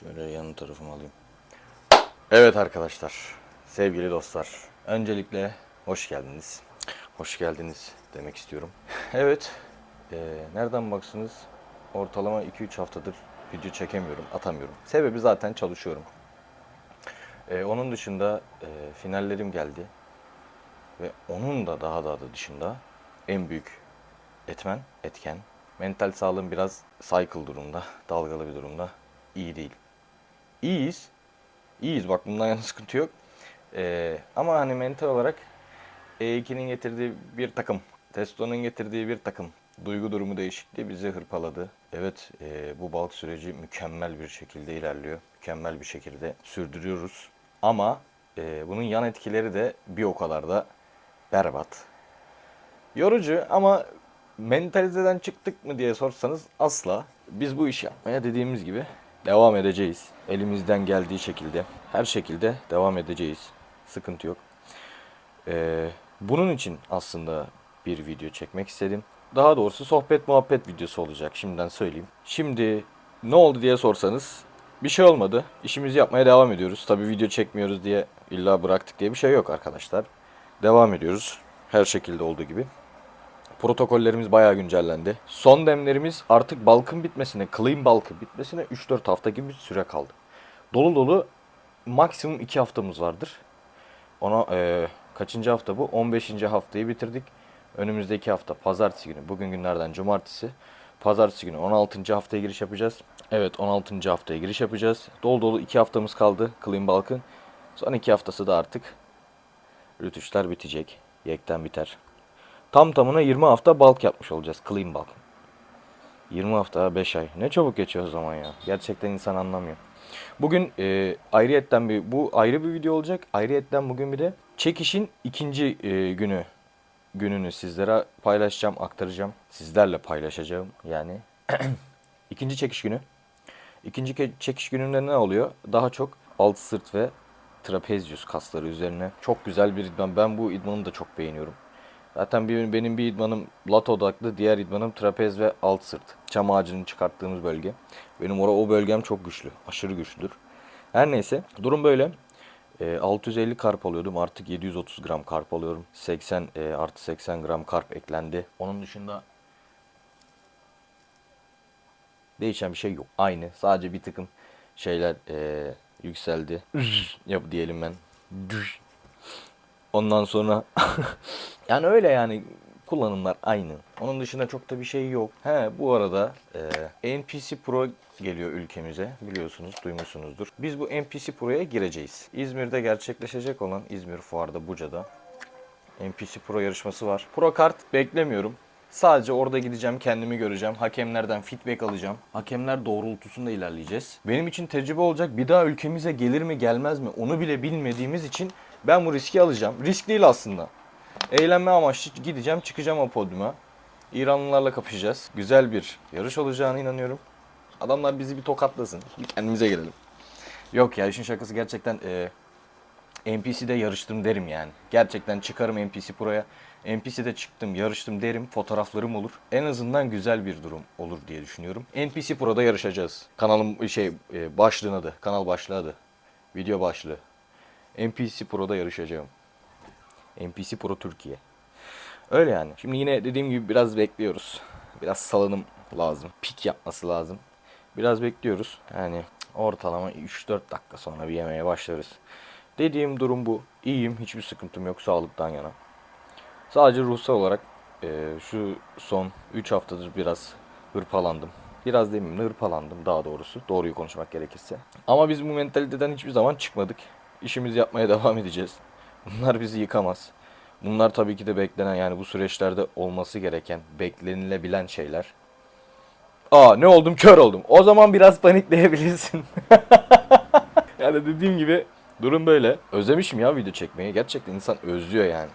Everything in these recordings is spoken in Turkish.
Şöyle yan tarafımı alayım. Evet arkadaşlar, sevgili dostlar. Öncelikle hoş geldiniz. Hoş geldiniz demek istiyorum. evet, eee, nereden baksanız ortalama 2-3 haftadır video çekemiyorum, atamıyorum. Sebebi zaten çalışıyorum. Eee, onun dışında eee, finallerim geldi. Ve onun da daha da da dışında en büyük etmen, etken. Mental sağlığım biraz cycle durumda, dalgalı bir durumda. İyi değil. İyiyiz. İyiyiz bak bundan yana sıkıntı yok. Ee, ama hani mental olarak E2'nin getirdiği bir takım, testosteronun getirdiği bir takım duygu durumu değişikliği bizi hırpaladı. Evet e, bu balk süreci mükemmel bir şekilde ilerliyor. Mükemmel bir şekilde sürdürüyoruz. Ama e, bunun yan etkileri de bir o kadar da berbat. Yorucu ama mentaliteden çıktık mı diye sorsanız asla. Biz bu işi yapmaya dediğimiz gibi devam edeceğiz. Elimizden geldiği şekilde, her şekilde devam edeceğiz. Sıkıntı yok. Ee, bunun için aslında bir video çekmek istedim. Daha doğrusu sohbet muhabbet videosu olacak şimdiden söyleyeyim. Şimdi ne oldu diye sorsanız bir şey olmadı. İşimizi yapmaya devam ediyoruz. Tabi video çekmiyoruz diye illa bıraktık diye bir şey yok arkadaşlar. Devam ediyoruz. Her şekilde olduğu gibi. Protokollerimiz bayağı güncellendi. Son demlerimiz artık balkın bitmesine, clean balkın bitmesine 3-4 hafta gibi bir süre kaldı. Dolu dolu maksimum 2 haftamız vardır. Ona eee, kaçıncı hafta bu? 15. haftayı bitirdik. Önümüzdeki hafta pazartesi günü. Bugün günlerden cumartesi. Pazartesi günü 16. haftaya giriş yapacağız. Evet 16. haftaya giriş yapacağız. Dolu dolu 2 haftamız kaldı Clean Balk'ın. Son 2 haftası da artık rütuşlar bitecek. Yekten biter. Tam tamına 20 hafta balk yapmış olacağız. Clean balk. 20 hafta 5 ay. Ne çabuk geçiyor o zaman ya. Gerçekten insan anlamıyor. Bugün e, ayrıyetten bir bu ayrı bir video olacak. Ayrıyetten bugün bir de çekişin ikinci e, günü gününü sizlere paylaşacağım, aktaracağım. Sizlerle paylaşacağım yani. ikinci çekiş günü. İkinci çekiş gününde ne oluyor? Daha çok alt sırt ve trapezius kasları üzerine. Çok güzel bir idman. Ben bu idmanı da çok beğeniyorum. Zaten bir, benim bir idmanım lat odaklı, diğer idmanım trapez ve alt sırt. Çam ağacını çıkarttığımız bölge. Benim ora o bölgem çok güçlü, aşırı güçlüdür. Her neyse, durum böyle. E, 650 karp alıyordum, artık 730 gram karp alıyorum. 80 e, artı 80 gram karp eklendi. Onun dışında değişen bir şey yok. Aynı, sadece bir takım şeyler e, yükseldi. Yap diyelim ben. Ondan sonra yani öyle yani kullanımlar aynı. Onun dışında çok da bir şey yok. He bu arada e, NPC Pro geliyor ülkemize biliyorsunuz duymuşsunuzdur. Biz bu NPC Pro'ya gireceğiz. İzmir'de gerçekleşecek olan İzmir Fuar'da Buca'da NPC Pro yarışması var. Pro kart beklemiyorum. Sadece orada gideceğim, kendimi göreceğim. Hakemlerden feedback alacağım. Hakemler doğrultusunda ilerleyeceğiz. Benim için tecrübe olacak. Bir daha ülkemize gelir mi gelmez mi onu bile bilmediğimiz için ben bu riski alacağım. Risk değil aslında. Eğlenme amaçlı gideceğim, çıkacağım o podyuma. İranlılarla kapışacağız. Güzel bir yarış olacağına inanıyorum. Adamlar bizi bir tokatlasın. Kendimize gelelim. Yok ya işin şakası gerçekten e, NPC'de yarıştım derim yani. Gerçekten çıkarım NPC Pro'ya. NPC'de çıktım, yarıştım derim. Fotoğraflarım olur. En azından güzel bir durum olur diye düşünüyorum. NPC Pro'da yarışacağız. Kanalım şey e, başlığın adı, kanal başlığı adı. Video başlığı. NPC Pro'da yarışacağım. NPC Pro Türkiye. Öyle yani. Şimdi yine dediğim gibi biraz bekliyoruz. Biraz salınım lazım. Pik yapması lazım. Biraz bekliyoruz. Yani ortalama 3-4 dakika sonra bir yemeye başlarız. Dediğim durum bu. İyiyim. Hiçbir sıkıntım yok sağlıktan yana. Sadece ruhsal olarak e, şu son 3 haftadır biraz hırpalandım. Biraz demeyeyim de hırpalandım daha doğrusu. Doğruyu konuşmak gerekirse. Ama biz bu mentaliteden hiçbir zaman çıkmadık. İşimizi yapmaya devam edeceğiz. Bunlar bizi yıkamaz. Bunlar tabii ki de beklenen yani bu süreçlerde olması gereken, beklenilebilen şeyler. Aa ne oldum kör oldum. O zaman biraz panikleyebilirsin. yani dediğim gibi durum böyle. Özlemişim ya video çekmeyi. Gerçekten insan özlüyor yani.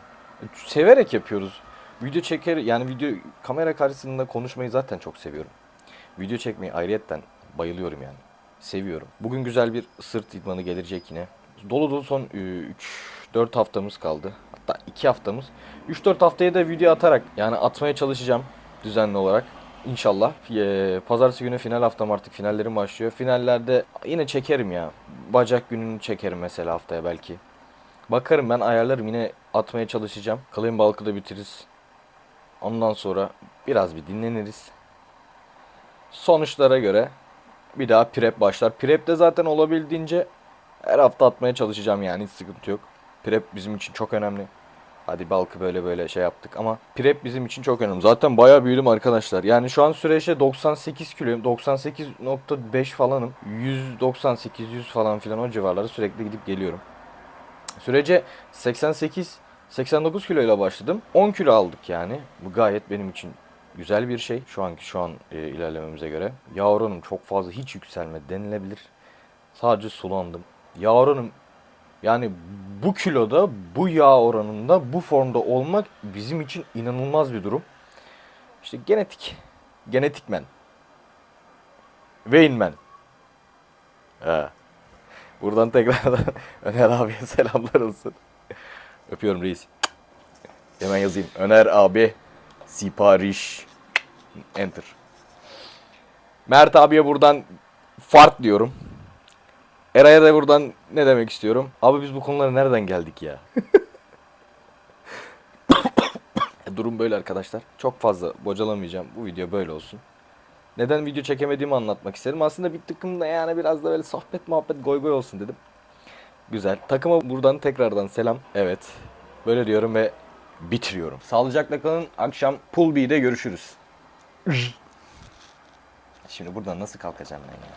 Severek yapıyoruz. Video çeker yani video kamera karşısında konuşmayı zaten çok seviyorum. Video çekmeyi ayrıyetten bayılıyorum yani. Seviyorum. Bugün güzel bir sırt idmanı gelecek yine. Dolu dolu son 3-4 haftamız kaldı. Hatta 2 haftamız. 3-4 haftaya da video atarak yani atmaya çalışacağım düzenli olarak. İnşallah. Ee, Pazartesi günü final haftam artık finallerim başlıyor. Finallerde yine çekerim ya. Bacak gününü çekerim mesela haftaya belki. Bakarım ben ayarlarım yine atmaya çalışacağım. Clean Bulk'ı da bitiririz. Ondan sonra biraz bir dinleniriz. Sonuçlara göre bir daha prep başlar. Prep de zaten olabildiğince her hafta atmaya çalışacağım yani hiç sıkıntı yok. Prep bizim için çok önemli. Hadi balkı böyle böyle şey yaptık ama prep bizim için çok önemli. Zaten bayağı büyüdüm arkadaşlar. Yani şu an süreçte 98 kiloyum. 98.5 falanım. 198 100 falan filan o civarları sürekli gidip geliyorum. Sürece 88 89 kiloyla başladım. 10 kilo aldık yani. Bu gayet benim için güzel bir şey. Şu anki şu an e, ilerlememize göre. Yağ çok fazla hiç yükselmedi denilebilir. Sadece sulandım. Yağ oranım yani bu kiloda, bu yağ oranında, bu formda olmak bizim için inanılmaz bir durum. İşte genetik. Genetikmen. Weightman. He. Buradan tekrardan Öner abiye selamlar olsun. Öpüyorum reis. Hemen yazayım. Öner abi sipariş. Enter. Mert abiye buradan fart diyorum. Eray'a da buradan ne demek istiyorum? Abi biz bu konulara nereden geldik ya? Durum böyle arkadaşlar. Çok fazla bocalamayacağım. Bu video böyle olsun. Neden video çekemediğimi anlatmak istedim. Aslında bir tıkım da yani biraz da böyle sohbet muhabbet goy goy olsun dedim. Güzel. Takıma buradan tekrardan selam. Evet. Böyle diyorum ve bitiriyorum. Sağlıcakla kalın. Akşam Pool B'de görüşürüz. Şimdi buradan nasıl kalkacağım ben ya?